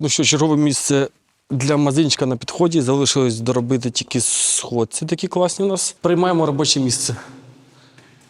Ну що, чергове місце для мазинчика на підході. Залишилось доробити тільки сходці такі класні у нас. Приймаємо робоче місце.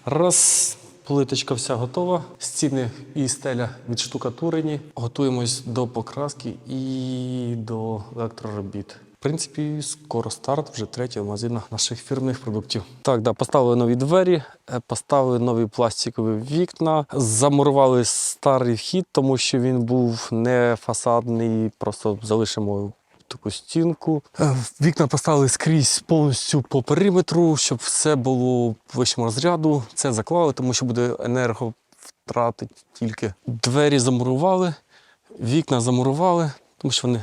Раз, плиточка вся готова. Стіни і стеля відштукатурені. Готуємось до покраски і до електроробіт. В принципі, скоро старт, вже третій магазин наших фірмних продуктів. Так, да, поставили нові двері, е, поставили нові пластикові вікна, замурували старий вхід, тому що він був не фасадний, просто залишимо таку стінку. Е, Вікна поставили скрізь повністю по периметру, щоб все було вищому розряду. Це заклали, тому що буде енерговтрати тільки. Двері замурували, вікна замурували, тому що вони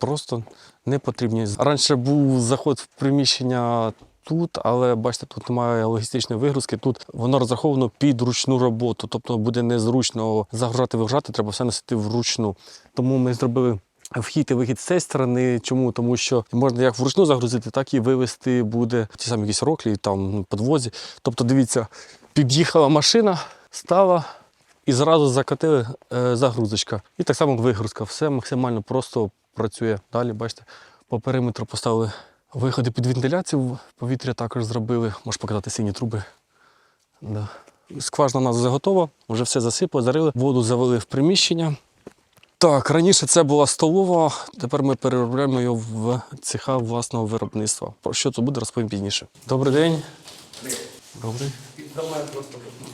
просто не потрібні. Раніше був заход в приміщення тут, але бачите, тут немає логістичної вигрузки. Тут воно розраховано під ручну роботу, тобто буде незручно загружати, вигружати, треба все носити вручну. Тому ми зробили. Вхід і вихід з цієї сторони. Чому? Тому що можна як вручну загрузити, так і вивезти буде ті самі якісь роклі, там ну, подвозі. Тобто, дивіться, під'їхала машина, стала і зразу закатили е, загрузочка. І так само вигрузка. Все максимально просто працює. Далі, бачите, по периметру поставили виходи під вентиляцію, повітря також зробили. Можеш показати сині труби. Да. Скважина у нас вже готова, вже все засипали, зарили, воду завели в приміщення. Так, раніше це була столова, тепер ми переробляємо її в цеха власного виробництва. Про що це буде, розповім пізніше. Добрий день. Добрий.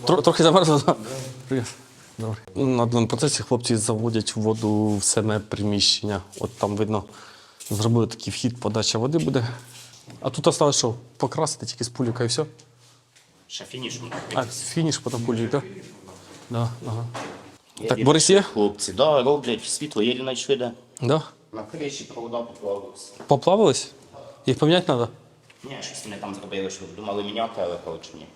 Тро- Трохи замерзло? так? Привіт. Добре. На даному процесі хлопці заводять воду в саме приміщення. От там видно, зробили такий вхід, подача води буде. А тут осталось що? Покрасити тільки з пулюка і все. Ще фінішом. А, фініш потім пулюк, так? Да, ага. Так, Борис є? Хлопці, да, роблять світло, єлі знайшли де. Да? На криші провода поплавилися. Поплавились? Їх поміняти треба? Ні, щось вони там зробили, що думали міняти, але коротше ні.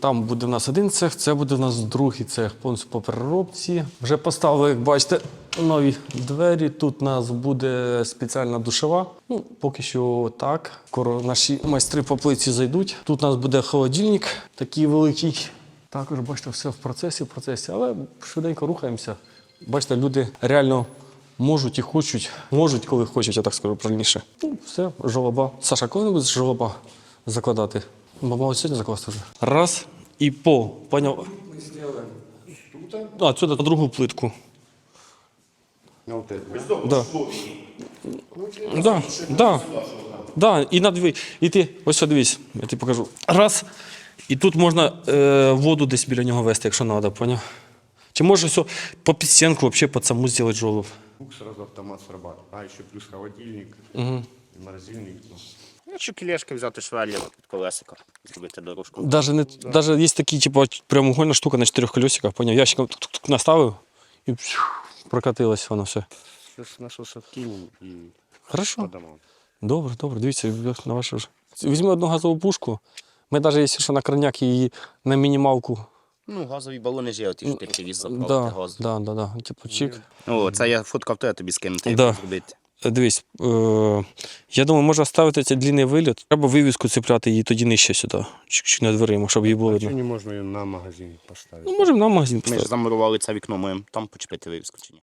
Там буде в нас один цех, це буде в нас другий цех повністю по переробці. Вже поставили, як бачите, нові двері. Тут у нас буде спеціальна душова. Ну, поки що так. Скоро наші майстри по плиці зайдуть. Тут у нас буде холодильник, такий великий. Також бачите, все в процесі, в процесі, але швиденько рухаємося. Бачите, люди реально можуть і хочуть, можуть, коли хочуть, я так скажу правильніше. Ну, все, жолоба. Саша, коли не будеш жолоба закладати? Мало сьогодні закласти вже. Раз і по. Поняв? Ми зробимо тут. А, сюди на другу плитку. Да. Да, да. Да, і на дві. І ти, ось що дивись, я тобі покажу. Раз. І тут можна е, воду десь біля нього вести, якщо треба, поняв? Чи може все по підстінку, взагалі під саму зробити жолоб? Бук сразу автомат срабатывает. А, еще плюс холодильник и морозильник. Ну, Ну, кілешки взяти швеллера під колесико, зробити дорожку. Даже, не, даже є такі, типу, прямоугольна штука на чотирьох колесиках, поняв? Ящиком тук-тук наставив і прокатилось воно все. Сейчас нашелся кинем и Хорошо. по домам. Добре, добре, дивіться, як на ваше ж. Візьми одну газову пушку. Ми навіть, якщо що на крайняк її на мінімалку. Ну, газові балони ж є, ті, що ти привіз заправити Да, газ. да, да, да. Типу, чик. О, це я фоткав, то я тобі скинути, як Да. зробити. Дивись, е, я думаю, можна ставити цей длинний виліт. Треба вивіску цепляти її тоді нижче сюди. чи, чи над дверима, щоб її було А Чи не можна її на магазин поставити? Ну, можемо на магазин Ми ж поставити. замурували це вікно, ми там почепити вивіску чи ні.